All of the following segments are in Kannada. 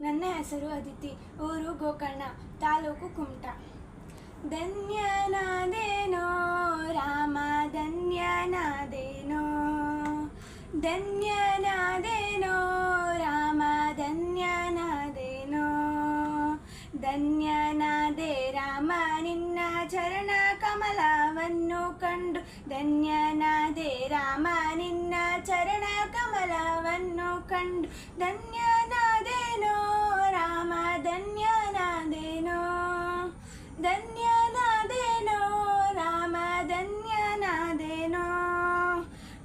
ನನ್ನ ಹೆಸರು ಅದಿತಿ ಊರು ಗೋಕರ್ಣ ತಾಲೂಕು ಕುಮಟ ಧನ್ಯನಾದೇನೋ ರಾಮ ಧನ್ಯನಾದೇನೋ ಧನ್ಯನಾದೇನೋ ರಾಮ ಧನ್ಯನಾದೇನೋ ಧನ್ಯನಾದೆ ರಾಮ ನಿನ್ನ ಚರಣ ಕಮಲವನ್ನು ಕಂಡು ಧನ್ಯನಾದೆ ರಾಮ ನಿನ್ನ ಚರಣ ಕಮಲವನ್ನು ಕಂಡು ಧನ್ಯನಾದೇನೋ ರಾಮ ಧನ್ಯನಾದೇನೋ ಧನ್ಯನಾದೇನೋ ರಾಮ ಧನ್ಯನಾದೇನೋ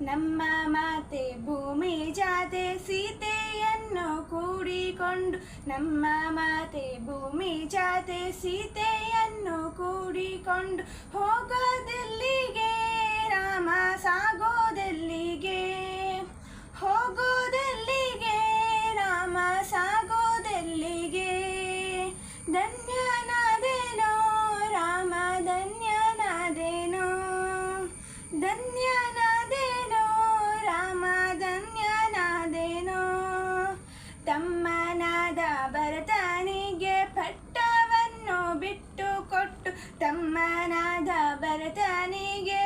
ನಮ್ಮ ಮಾತೆ ಭೂಮಿ ಜಾತೆ ಸೀತೆಯನ್ನು ಕೂಡಿಕೊಂಡು, ನಮ್ಮ ಮಾತೆ ಭೂಮಿ ಜಾತೆ ಸೀತೆಯನ್ನು ಕೂಡಿಕೊಂಡು ಹೋಗೋದೆಲ್ಲಿಗೆ? ಧನ್ಯನಾದೇನೋ ರಾಮ ಧನ್ಯನಾದೇನೋ ತಮ್ಮನಾದ ಭರತನಿಗೆ ಪಟ್ಟವನ್ನು ಬಿಟ್ಟು ಕೊಟ್ಟು ತಮ್ಮನಾದ ಭರತನಿಗೆ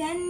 then